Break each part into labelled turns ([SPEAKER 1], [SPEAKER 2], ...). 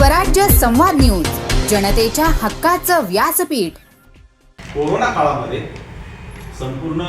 [SPEAKER 1] स्वराज्य संवाद न्यूज जनतेच्या हक्काचं व्यासपीठ.
[SPEAKER 2] कोरोना काळामध्ये संपूर्ण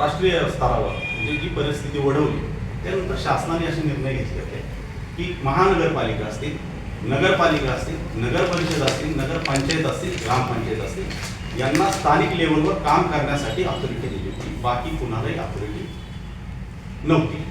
[SPEAKER 2] राष्ट्रीय स्तरावर म्हणजे जी परिस्थिती ओढवली त्यानंतर शासनाने असे निर्णय घेतले होते की महानगरपालिका असतील नगरपालिका असतील नगर परिषद असतील नगरपंचायत असतील ग्रामपंचायत असतील यांना स्थानिक लेवलवर काम करण्यासाठी ऑथॉरिटी दिली होती. बाकी कुणालाही ऑथॉरिटी नव्हती.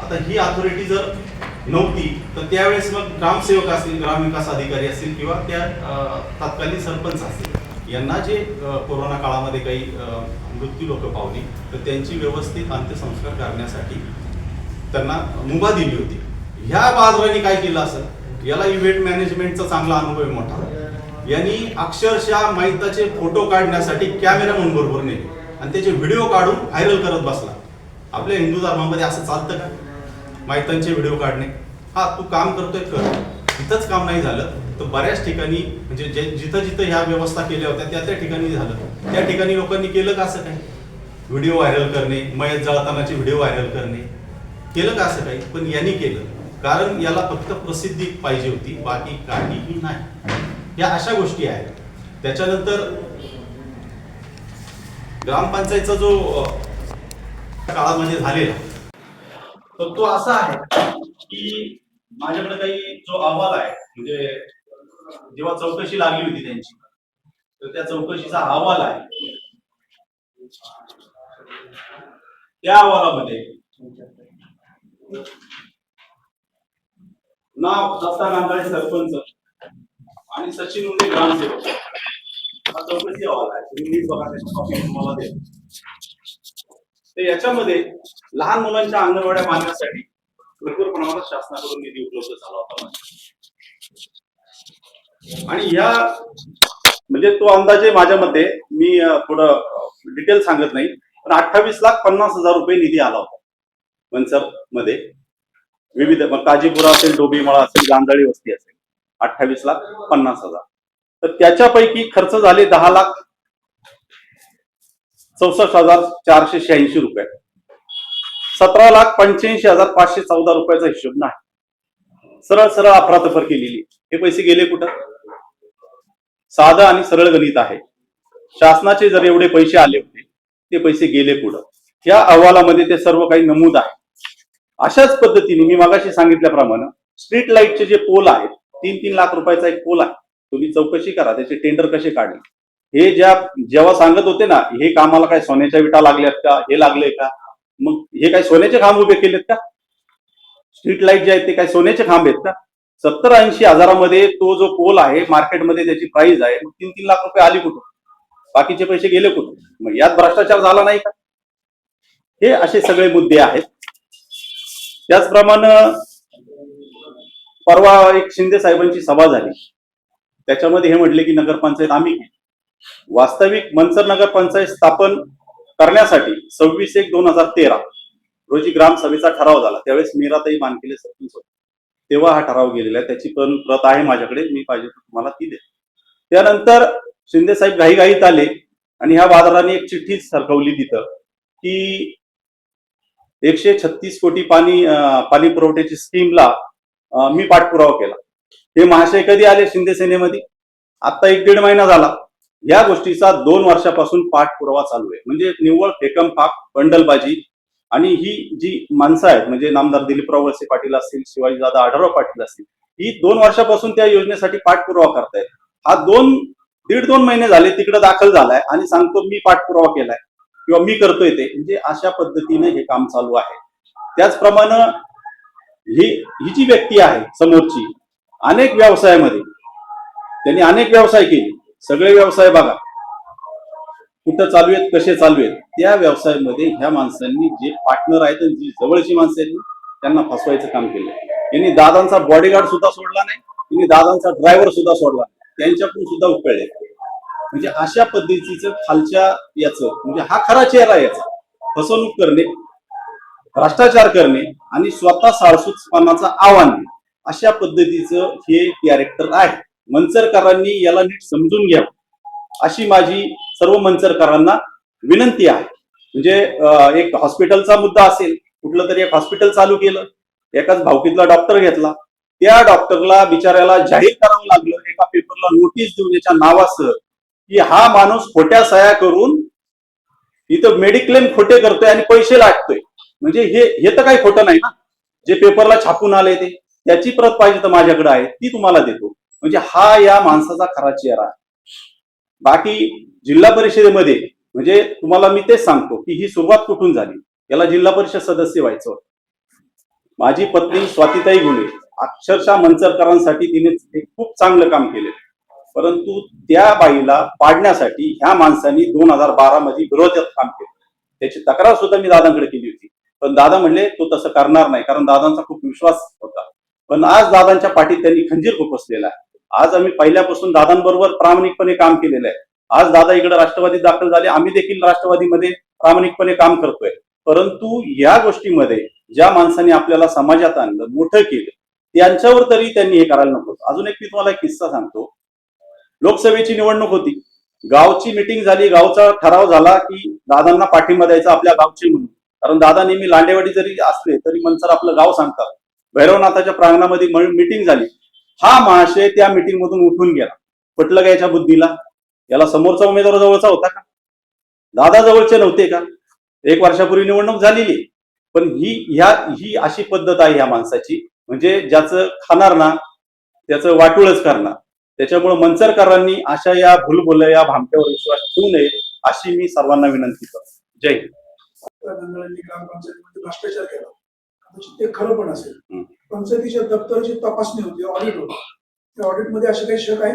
[SPEAKER 2] आता ही ऑथॉरिटी जर नव्हती तर त्यावेळेस मग ग्रामसेवक असतील ग्रामविकास अधिकारी असतील किंवा त्या तत्कालीन सरपंच असतील यांना जे कोरोना काळामध्ये काही मृत्यू लोक पावली तर त्यांची व्यवस्थित अंत्यसंस्कार करण्यासाठी त्यांना मुभा दिली होती. ह्या बाजूने काय केलं असं? याला इव्हेंट मॅनेजमेंटचा चांगला अनुभव आहे मोठा. यांनी अक्षरशः माहिताचे फोटो काढण्यासाठी कॅमेरामन बरोबर नेले आणि त्याचे व्हिडिओ काढून व्हायरल करत बसला. आपल्या हिंदू धर्मामध्ये असं चालतं का? माहितांचे व्हिडिओ काढणे. हा तू काम करतोय कर. तिथंच काम नाही झालं तर बऱ्याच ठिकाणी म्हणजे जे जिथं जिथं ह्या व्यवस्था केल्या होत्या त्या त्या ठिकाणी झालं. त्या ठिकाणी लोकांनी केलं का असं काही? व्हिडिओ व्हायरल करणे मयत जळतानाचे व्हिडिओ व्हायरल करणे. केलं का असं काही? पण यांनी केलं. कारण याला फक्त प्रसिद्धी पाहिजे होती बाकी काहीही नाही. या अशा गोष्टी आहेत. त्याच्यानंतर ग्रामपंचायतचा जो काळामध्ये झालेला तर तो असा आहे की माझ्याकडे काही जो अहवाल आहे म्हणजे जेव्हा चौकशी लागली होती त्यांची तर त्या चौकशीचा अहवाल आहे. त्या अहवालामध्ये नाव दत्ता गांधाळे सरपंच आणि सचिन मुंडे ग्रामसेवक. हा चौकशी अहवाल आहे. तुम्ही बघा त्याची कॉपी तुम्हाला देतो. तर याच्यामध्ये लहान मुलांच्या अंगणवाड्या बांधण्यासाठी भरपूर प्रमाणात शासनाकडून निधी उपलब्ध झाला होता. आणि ह्या म्हणजे तो अंदाजे माझ्या मते मी थोडं डिटेल सांगत नाही पण अठ्ठावीस लाख पन्नास हजार रुपये निधी आला होता. मनसरमध्ये. विविध मग काजीपुरा असेल डोबीमळा असेल गांधळी वस्ती असेल अठ्ठावीस लाख पन्नास हजार. तर त्याच्यापैकी खर्च झाले दहा लाख चौसष्ट हजार चारशे शहाऐंशी रुपये. सतरा लाख पंच्याऐंशी हजार पाचशे चौदा रुपयाचा हिशोब नाही. सरळ सरळ अफरातफर केलेली हे पैसे गेले कुठं? साधं आणि सरळ गणित आहे. शासनाचे जर एवढे पैसे आले होते ते पैसे गेले कुठं? या अहवालामध्ये ते सर्व काही नमूद आहे. अशाच पद्धतीने मी मागाशी सांगितल्याप्रमाणे स्ट्रीट लाईटचे जे पोल आहेत तीन तीन लाख रुपयाचा एक पोल आहे. तुम्ही चौकशी करा त्याचे टेंडर कसे काढले? हे ज्या जेव्हा सांगत होते ना हे कामाला काय सोन्याच्या विटा लागल्यात का हे लागले का? मग हे काय सोन्याचे खांब उभे केलेत का? स्ट्रीट लाइट जे आहेत ते काय सोन्याचे खांब आहेत का? सत्तर ऐंशी हजारामध्ये तो जो पोल आहे मार्केटमध्ये त्याची प्राइस आहे मग तीन तीन लाख रुपये आली कुठं बाकीचे पैसे गेले कुठून? मग यात भ्रष्टाचार झाला नाही का? हे असे सगळे मुद्दे आहेत. त्याचप्रमाणे परवा एक शिंदे साहेबांची सभा झाली. त्याच्यामध्ये हे म्हटले की नगरपंचायत आम्ही केली. वास्तविक मनसर नगरपंचायत स्थापन करण्यासाठी सव्वीस एक दोन हजार तेरा रोजी ग्रामसभेचा ठराव झाला. त्यावेळेस मीराताई मानकेले सरपंच होते. तेव्हा हा ठराव गेलेला आहे. त्याची पण प्रत आहे माझ्याकडे. मी पाहिजे तर तुम्हाला ती दे त्यानंतर शिंदे साहेब घाईघाईत आले आणि ह्या बाजाराने एक चिठ्ठी सरकवली तिथं की एकशे छत्तीस कोटी पाणी पाणी पुरवठ्याची स्कीमला मी पाठपुरावा केला. हे महाशय कधी आले शिंदे सेनेमध्ये? आता एक दीड महिना झाला. या गोष्टीचा दोन वर्षापासून पाठपुरावा चालू आहे. म्हणजे निव्वळ फेकम फाक बंडलबाजी आणि ही जी माणसं आहेत म्हणजे नामदार दिलीपराव वळसे पाटील असतील शिवाजीदादा आढळराव पाटील असतील ही दोन वर्षापासून त्या योजनेसाठी पाठपुरावा करतायत. हा दोन दीड दोन महिने झाले तिकडे दाखल झालाय आणि सांगतो मी पाठपुरावा केलाय किंवा मी करतोय ते. म्हणजे अशा पद्धतीने हे काम चालू आहे. त्याचप्रमाणे ही ही जी व्यक्ती आहे समोरची अनेक व्यवसायामध्ये त्यांनी अनेक व्यवसाय केले. सगळे व्यवसाय बघा. कुठं चालू आहेत कसे चालू आहेत त्या व्यवसायामध्ये ह्या माणसांनी जे पार्टनर आहेत जी जवळची माणसं आहेत त्यांना फसवायचं काम केलं यांनी दादांचा बॉडीगार्ड सुद्धा सोडला नाही त्यांनी दादांचा ड्रायव्हर सुद्धा सोडला त्यांच्याकडून सुद्धा उकळले. म्हणजे अशा पद्धतीचं खालच्या याचं म्हणजे हा खरा चेहरा आहे याचा. फसवणूक करणे भ्रष्टाचार करणे आणि स्वतः साळसूतपणाचं आव्हान अशा पद्धतीचं हे कॅरेक्टर आहे. मंचरकरांनी याला नीट समजून घ्यावं अशी माझी सर्व मंचरकरांना विनंती आहे. म्हणजे एक हॉस्पिटलचा मुद्दा असेल कुठलं तरी एक हॉस्पिटल चालू केलं एकाच भावकीतला डॉक्टर घेतला त्या डॉक्टरला बिचाऱ्याला जाहीर करावं लागलं एका पेपरला नोटीस देऊन याच्या नावासह की हा माणूस खोट्या सह्या करून इथं मेडिक्लेम खोटे करतोय आणि पैसे लाटतोय. म्हणजे हे हे तर काही खोटं नाही ना. जे पेपरला छापून आले ते. त्याची प्रत पाहिजे तर माझ्याकडे आहे ती तुम्हाला देतो. म्हणजे हा या माणसाचा खरा चेहरा आहे. बाकी जिल्हा परिषदेमध्ये म्हणजे तुम्हाला मी तेच सांगतो की ही सुरुवात कुठून झाली? याला जिल्हा परिषद सदस्य व्हायचं होतं. माझी पत्नी स्वातीताई गुले अक्षरशः मंचरकरांसाठी तिने एक खूप चांगलं काम केले. परंतु त्या बाईला पाडण्यासाठी ह्या माणसांनी दोन हजार बारा मध्ये विरोधात काम केलं. त्याची तक्रार सुद्धा मी दादांकडे केली होती. पण दादा म्हणले तो तसं करणार नाही. कारण दादांचा खूप विश्वास होता. पण आज दादांच्या पाठीत त्यांनी खंजीर खुपसलेला आहे. आज आम्ही पहिल्यापासून दादांबरोबर प्रामाणिकपणे काम केलेलं आहे. आज दादा इकडे राष्ट्रवादीत दाखल झाले. आम्ही देखील राष्ट्रवादीमध्ये प्रामाणिकपणे काम करतोय. परंतु या गोष्टीमध्ये ज्या माणसाने आपल्याला समाजात आणलं मोठं केलं त्यांच्यावर तरी त्यांनी हे करायला नको. अजून एक मी तुम्हाला एक किस्सा सांगतो. लोकसभेची निवडणूक होती. गावची मिटिंग झाली. गावचा ठराव झाला की दादांना पाठिंबा द्यायचा आपल्या गावचे म्हणून. कारण दादा नेहमी लांडेवाडी जरी असले तरी मनसर आपलं गाव सांगतात. भैरवनाथाच्या प्रांगणामध्ये मिटिंग झाली. हा महाशय त्या मिटिंग मधून उठून गेला. पटलं का याच्या बुद्धीला? याला समोरचा उमेदवार जवळचा होता का? दादा जवळचे नव्हते का? एक वर्षापूर्वी निवडणूक झालेली. पण ही ह्या ही अशी पद्धत आहे ह्या माणसाची. म्हणजे ज्याचं खाणार ना त्याचं वाटूळच करणार. त्याच्यामुळे मनसरकरांनी अशा या भूलभुल या भामट्यावर विश्वास ठेवू नये अशी मी सर्वांना विनंती करतो. जय हिंद.
[SPEAKER 3] भ्रष्टाचार केला. कदाचित ते खरं पण असेल. पंचायतीच्या दप्तराची तपासणी होती ऑडिट होतं. त्या ऑडिटमध्ये असे काही शक आहे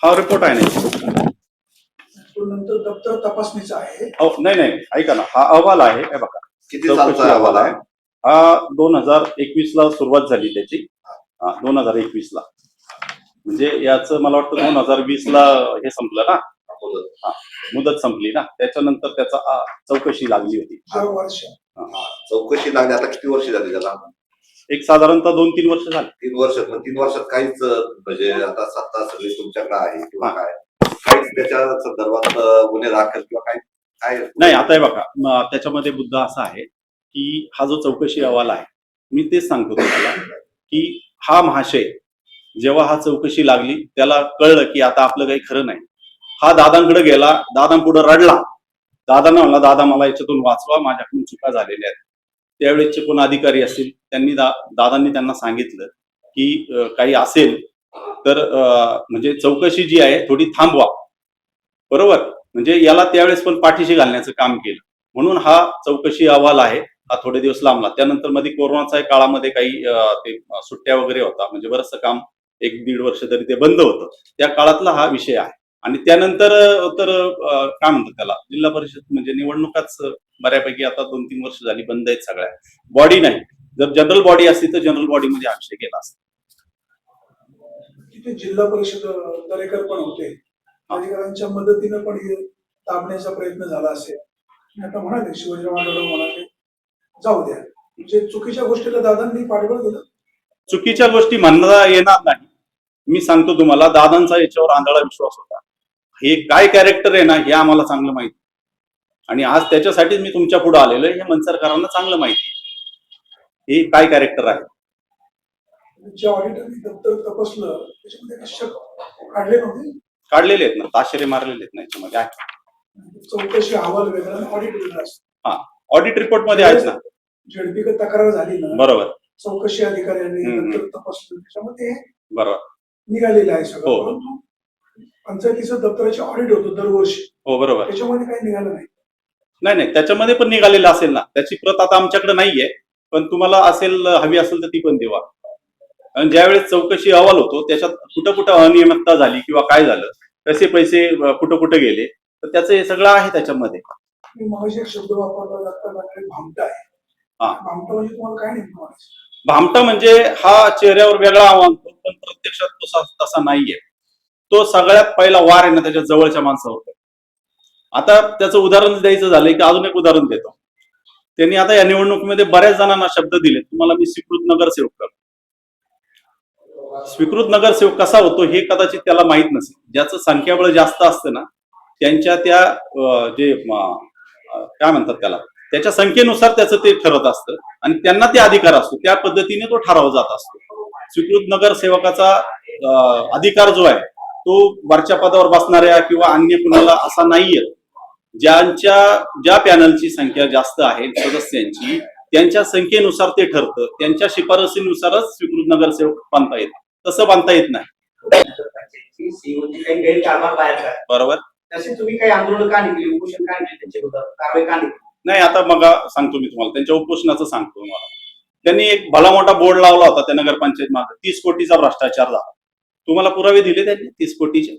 [SPEAKER 2] हा रिपोर्ट आहे ना.
[SPEAKER 3] तो नंतर दप्तर तपासणीचा आहे.
[SPEAKER 2] हो नाही नाही ऐका ना. हा अहवाल आहे हे बघा.
[SPEAKER 4] किती
[SPEAKER 2] चौकशी
[SPEAKER 4] सालचा अहवाल आहे.
[SPEAKER 2] हा दोन हजार एकवीस ला सुरुवात झाली त्याची. हा दोन हजार एकवीस ला म्हणजे याचं मला वाटतं दोन हजार वीस ला हे संपलं ना. मुदत. संपली ना. त्याच्यानंतर त्याचा आ, चौकशी लागली होती.
[SPEAKER 3] चार वर्ष.
[SPEAKER 4] हा, चौकशी लागली. आता किती वर्ष झाली त्याला?
[SPEAKER 2] एक साधारणतः दोन तीन वर्ष झाली.
[SPEAKER 4] तीन वर्षात मग तीन वर्षात काहीच म्हणजे आता सत्ता सगळी तुमच्याकडे आहे किंवा. काय? काहीच त्याच्या संदर्भात गुन्हे दाखल किंवा काय काय
[SPEAKER 2] नाही आता हे बघा त्याच्यामध्ये मुद्दा असा आहे की हा जो चौकशी अहवाल आहे मी तेच सांगतो तुम्हाला की हा महाशय जेव्हा हा चौकशी लागली त्याला कळलं की आता आपलं काही खरं नाही. हा दादांकडे गेला दादांपुढे रडला. दादांना म्हणला दादा मला याच्यातून वाचवा माझ्याकडून चुका झालेल्या आहेत. त्यावेळेसचे कोण अधिकारी असतील त्यांनी दा दादांनी त्यांना सांगितलं की काही असेल तर म्हणजे चौकशी जी आहे थोडी थांबवा. बरोबर? म्हणजे याला त्यावेळेस पण पाठीशी घालण्याचं काम केलं. म्हणून हा चौकशी अहवाल आहे हा थोडे दिवस लांबला. त्यानंतरमध्ये कोरोनाच्या काळामध्ये काही ते सुट्ट्या वगैरे होता. म्हणजे बरंचसं काम एक दीड वर्ष तरी ते बंद होतं. त्या काळातला हा विषय आहे. आणि त्यानंतर तर काय म्हणतात त्याला? जिल्हा परिषद म्हणजे निवडणुकाच बऱ्यापैकी आता दोन तीन वर्ष झाली बंद आहेत सगळ्या. बॉडी नाही. जर जनरल बॉडी असती तर जनरल बॉडीमध्ये हा विषय गेला असता.
[SPEAKER 3] तिथे जिल्हा परिषद दरेकर पण होते. अधिकाऱ्यांच्या मदतीनं पण दाबण्याचा प्रयत्न झाला असेल. आता म्हणाले शिवाजीराव आढळराव म्हणाले जाऊ द्या. म्हणजे चुकीच्या गोष्टीला दादांनी पाठबळ दिलं.
[SPEAKER 2] चुकीच्या गोष्टी म्हणता येणार नाही. मी सांगतो तुम्हाला दादांचा याच्यावर आंधळा विश्वास होता. हे काय कॅरेक्टर आहे ना हे आम्हाला चांगलं माहिती. आणि आज त्याच्यासाठीच मी तुमच्यापुढे आलेलो आहे हे मनसरकरांना चांगलं माहिती. हे काय कॅरेक्टर आहे? काढलेले आहेत ना ताशेरे मारलेले आहेत ना याच्यामध्ये आहे.
[SPEAKER 3] चौकशी अहवाल वेगळा आणि ऑडिट वेगळा असतो.
[SPEAKER 2] ऑडिट रिपोर्टमध्ये आहेत ना.
[SPEAKER 3] झेडपी तक्रार झाली ना
[SPEAKER 2] बरोबर.
[SPEAKER 3] चौकशी अधिकाऱ्यांनी तपासलं त्याच्यामध्ये
[SPEAKER 2] बरोबर.
[SPEAKER 3] निघालेलं आहे सगळं.
[SPEAKER 2] हो.
[SPEAKER 3] पंचायतीचं दप्तराचे ऑडिट होतं दरवर्षी.
[SPEAKER 2] हो बरोबर.
[SPEAKER 3] त्याच्यामध्ये काही निघालं नाही.
[SPEAKER 2] नाही नाही त्याच्यामध्ये पण निघालेलं असेल ना. त्याची प्रत आता आमच्याकडे नाहीये. पण तुम्हाला असेल हवी असेल तर ती पण देवा. आणि ज्यावेळेस चौकशी अहवाल होतो त्याच्यात कुठं कुठं अनियमितता झाली किंवा काय झालं कसे पैसे कुठं कुठं गेले तर त्याचं हे सगळं आहे त्याच्यामध्ये.
[SPEAKER 3] मी मगाशी एक शब्द वापरला म्हणजे भामटा आहे.
[SPEAKER 2] हा.
[SPEAKER 3] भामटा म्हणजे तुम्हाला काय नेमकं म्हणायचं.
[SPEAKER 2] भामटा म्हणजे हा चेहऱ्यावर वेगळा वागतो पण प्रत्यक्षात तो सा- तसा नाहीये. तो सगळ्यात पहिला वार आहे ना त्याच्या जवळच्या माणसावर. आता त्याचं उदाहरण द्यायचं झालंय की अजून एक उदाहरण देतो. त्यांनी आता या निवडणुकीमध्ये बऱ्याच जणांना शब्द दिले तुम्हाला मी स्वीकृत नगरसेवक करतो. स्वीकृत नगरसेवक कसा होतो हे कदाचित त्याला माहीत नसेल. ज्याचं संख्याबळ जास्त असतं ना त्यांच्या त्या जे काय म्हणतात त्याला त्याच्या संख्येनुसार त्याचं ते ठरत असतं आणि त्यांना ते अधिकार असतो. त्या पद्धतीने तो ठराव जात असतो. स्वीकृत नगरसेवकाचा अधिकार जो आहे तो वरच्या पदावर बसणाऱ्या किंवा अन्य कुणाला असा नाहीये. ज्यांच्या ज्या पॅनलची संख्या जास्त आहे सदस्यांची त्यांच्या संख्येनुसार ते ठरतं. त्यांच्या शिफारसीनुसारच स्वीकृत नगरसेवक बांधता येत. तसं बांधता येत नाही. बरोबर? नाही आता मग सांगतो मी तुम्हाला. त्यांच्या उपोषणाचं सांगतो तुम्हाला. त्यांनी एक भला मोठा बोर्ड लावला होता त्या नगरपंचायत मागे. तीस कोटीचा भ्रष्टाचार झाला. तुम्हाला पुरावे दिले त्यांनी? तीस कोटीचे.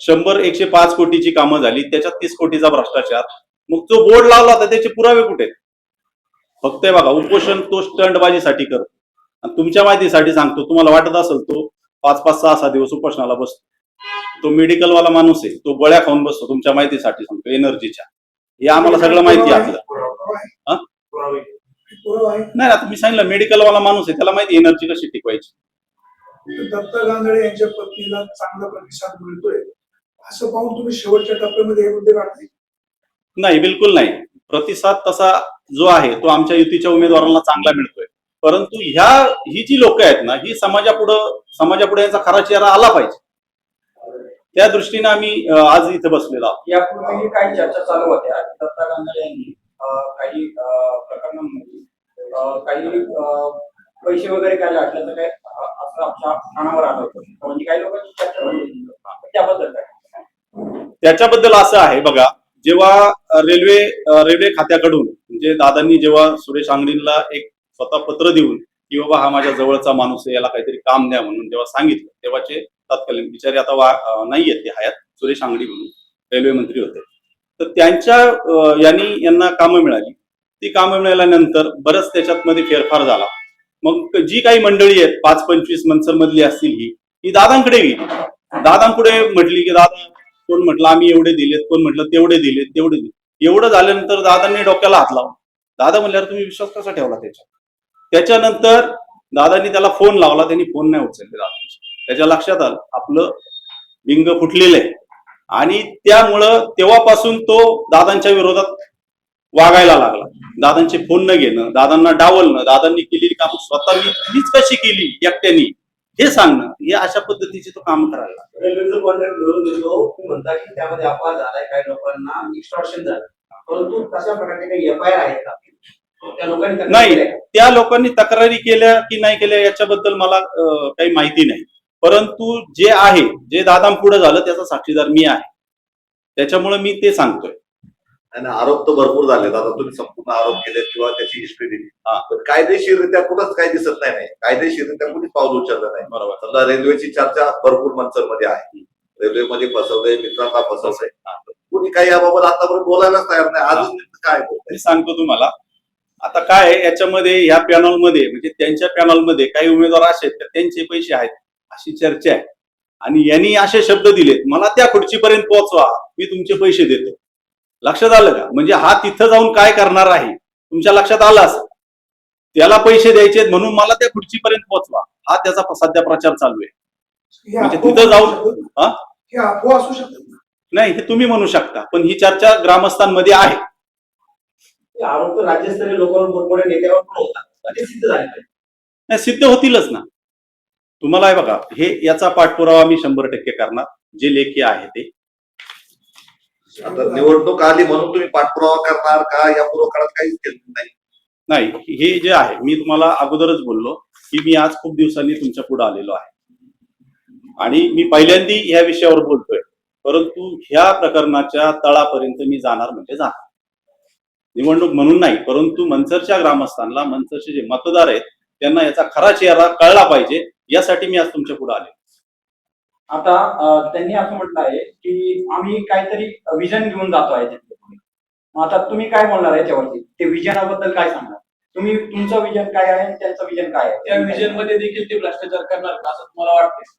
[SPEAKER 2] शंभर एकशे पाच कोटीची कामं झाली. त्याच्यात तीस कोटीचा भ्रष्टाचार. मग जो बोर्ड लावला होता त्याचे पुरावे कुठे? फक्त बघा उपोषण तो स्टंटबाजीसाठी करतो. आणि तुमच्या माहितीसाठी सांगतो तुम्हाला वाटत असेल तो पाच पाच सहा सहा दिवस उपोषणाला बसतो. तो मेडिकल वाला माणूस आहे तो गोळ्या खाऊन बसतो तुमच्या माहितीसाठी सांगतो एनर्जीच्या. हे आम्हाला सगळं माहिती आहे नाही आता मी सांगितलं मेडिकल वाला माणूस आहे त्याला माहिती एनर्जी कशी टिकवायची?
[SPEAKER 3] दत्ता गांधळे यांच्या पत्नीला चांगला प्रतिसाद मिळतोय. असं पाहून तुम्ही शेवटच्या टप्प्यामध्ये हे मुद्दे काढले?
[SPEAKER 2] नाही बिलकुल नाही. प्रतिसाद तसा जो आहे तो आमच्या युतीच्या उमेदवारांना चांगला मिळतोय. परंतु ह्या ही जी लोक आहेत ना ही समाजापुढं समाजापुढे यांचा खरा चेहरा आला पाहिजे. त्या दृष्टीने आम्ही आज इथे बसलेलो आहोत.
[SPEAKER 5] यापूर्वी काही चर्चा चालू होत्या. दत्ता गांधळे यांनी काही प्रकरणांमध्ये काही पैसे वगैरे काय लाटल्याचं काय आमच्या कानावर आलं होतं. म्हणजे काही लोकांची चर्चा झाली होती. त्याबद्दल काय?
[SPEAKER 2] त्याच्याबद्दल असं आहे बघा जेव्हा रेल्वे रेल्वे खात्याकडून म्हणजे दादांनी जेव्हा सुरेश आंगडींना एक स्वतः पत्र देऊन की बाबा हा माझ्या जवळचा माणूस आहे याला काहीतरी काम द्या म्हणून जेव्हा सांगितलं तेव्हाचे तत्कालीन बिचारे आता वा नाही आहेत ते हयात सुरेश आंगडी म्हणून रेल्वे मंत्री होते. तर त्यांच्या यांनी यांना कामं मिळाली. ती कामं मिळाल्यानंतर बरंच त्याच्यात मध्ये फेरफार झाला. मग जी काही मंडळी आहेत पाच पंचवीस मनसर मधली असतील ही ही दादांकडे येईल. दादांकडे म्हटली की दादा कोण म्हटलं आम्ही एवढे दिलेत कोण म्हटलं तेवढे दिलेत तेवढे दिले एवढं झाल्यानंतर दादांनी डोक्याला हात लावला दादा म्हणल्यावर तुम्ही विश्वास कसा ठेवला त्याच्यात त्याच्यानंतर दादांनी त्याला फोन लावला त्यांनी फोन नाही उचलले दादांचे. त्याच्या लक्षात आलं आपलं बिंग फुटलेलं आहे. आणि त्यामुळं तेव्हापासून तो दादांच्या विरोधात वागायला लागला. दादांचे फोन न घेणं दादांना डावलणं दादांनी केलेली काम स्वतः मी मीच कशी केली एकट्यानी हे सांगणं हे अशा पद्धतीचे तो काम करायला लागला.
[SPEAKER 5] रेल्वेचं कॉन्ट्रॅक्ट मिळवून देतो. तुम्ही म्हणता की त्यामध्ये अपवाद झालाय काही लोकांना एक्स्ट्रॉशन झालं. परंतु तशा प्रकारचे काही एफ आय आर आहेत का? त्या लोकांनी तक्रार
[SPEAKER 2] नाही? त्या लोकांनी तक्रारी केल्या की नाही केल्या याच्याबद्दल मला काही माहिती नाही. परंतु जे आहे जे दादांपुढे झालं त्याचा साक्षीदार मी आहे. त्याच्यामुळे मी ते सांगतोय.
[SPEAKER 4] आणि आरोप तर भरपूर झाले आता तुम्ही संपूर्ण आरोप केले किंवा त्याची हिस्ट्री दिली.
[SPEAKER 2] हा.
[SPEAKER 4] पण कायदेशीररित्या कुठंच काही दिसत नाही नाही. कायदेशीररित्या कुणीच पाऊल उचललं नाही.
[SPEAKER 2] बरोबर.
[SPEAKER 4] समजा रेल्वेची चर्चा भरपूर मनसरमध्ये आहे. रेल्वेमध्ये फसवलंय मित्रांना फसवलंय. कुणी काही याबाबत आतापर्यंत बोलायलाच तयार नाही. अजून काय?
[SPEAKER 2] मी सांगतो तुम्हाला. आता काय आहे, याच्यामध्ये ह्या पॅनलमध्ये म्हणजे त्यांच्या पॅनलमध्ये काही उमेदवार असे आहेत का त्यांचे पैसे आहेत अशी चर्चा आहे. आणि यांनी असे शब्द दिलेत मला त्या खुर्चीपर्यंत पोहोचवा मी तुमचे पैसे देतो. लक्षात आलं का? म्हणजे हा तिथं जाऊन काय करणार आहे? तुमच्या लक्षात आलं असं त्याला पैसे द्यायचे म्हणून मला त्या खुर्चीपर्यंत पोहोचवा. हा त्याचा सध्या प्रचार चालू आहे. म्हणजे तिथं जाऊन-
[SPEAKER 3] असू?
[SPEAKER 2] हा?
[SPEAKER 3] हे?
[SPEAKER 2] नाही हे तुम्ही म्हणू शकता. पण ही चर्चा ग्रामस्थांमध्ये आहे.
[SPEAKER 5] आरोप राज्यस्तरीय लोकांवर नेत्यावर पण.
[SPEAKER 2] नाही सिद्ध होतीलच ना. तुम्हाला हे बघा हे याचा पाठपुरावा मी शंभर टक्के करणार. जे लेखी आहे ते.
[SPEAKER 4] आता निवडणूक आली म्हणून तुम्ही पाठपुरावा करणार का? या पूर्व काळात काहीच केलं नाही.
[SPEAKER 2] नाही हे जे आहे मी तुम्हाला अगोदरच बोललो की मी आज खूप दिवसांनी तुमच्यापुढे आलेलो आहे. आणि मी पहिल्यांदी ह्या विषयावर बोलतोय परंतु ह्या प्रकरणाच्या तळापर्यंत मी जाणार म्हणजे जाणार. निवडणूक म्हणून नाही परंतु मनसरच्या ग्रामस्थांना मनसरचे जे मतदार आहेत त्यांना याचा खरा चेहरा कळला पाहिजे यासाठी मी आज तुमच्यापुढे आले
[SPEAKER 6] आता त्यांनी असं म्हटलं आहे की आम्ही काहीतरी विजन घेऊन जातो आहे तिथे. आता तुम्ही काय बोलणार आहे याच्यावरती? ते विजनाबद्दल काय सांगणार? तुम्ही तुमचं विजन काय आहे आणि त्यांचं विजन काय आहे?
[SPEAKER 7] त्या विजनमध्ये देखील ते भ्रष्टाचार करणार का असं तुम्हाला वाटतं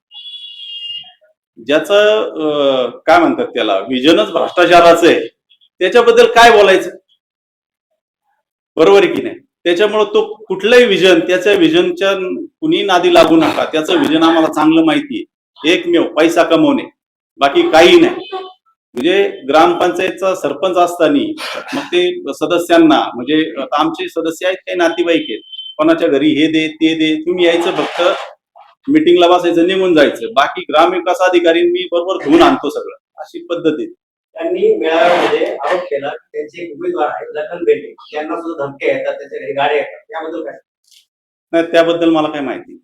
[SPEAKER 2] ज्याचं काय म्हणतात त्याला? विजनच भ्रष्टाचाराचं आहे. त्याच्याबद्दल काय बोलायचं? बरोबर आहे की नाही? त्याच्यामुळे तो कुठलंही विजन त्याच्या विजनच्या कुणी नादी लागू नका. त्याचं विजन आम्हाला चांगलं माहिती आहे. एकमेव पैसा कमवणे. बाकी काही नाही. म्हणजे ग्रामपंचायतचा सरपंच असताना मग ते सदस्यांना म्हणजे आता आमचे सदस्य आहेत काही नातेवाईक आहेत. कोणाच्या घरी हे दे ते दे तुम्ही यायचं फक्त मिटिंगला बसायचं निघून जायचं. बाकी ग्रामविकास अधिकारी मी बरोबर धुवून आणतो सगळं. अशी पद्धत आहे.
[SPEAKER 5] त्यांनी मेळाव्यामध्ये आरोप केला त्यांचे उमेदवार आहेत लखन बेटे. त्यांना सुद्धा धमक्या येतात त्यांच्या घरी गाड्या येतात. त्याबद्दल काय?
[SPEAKER 2] नाही त्याबद्दल मला काही माहिती.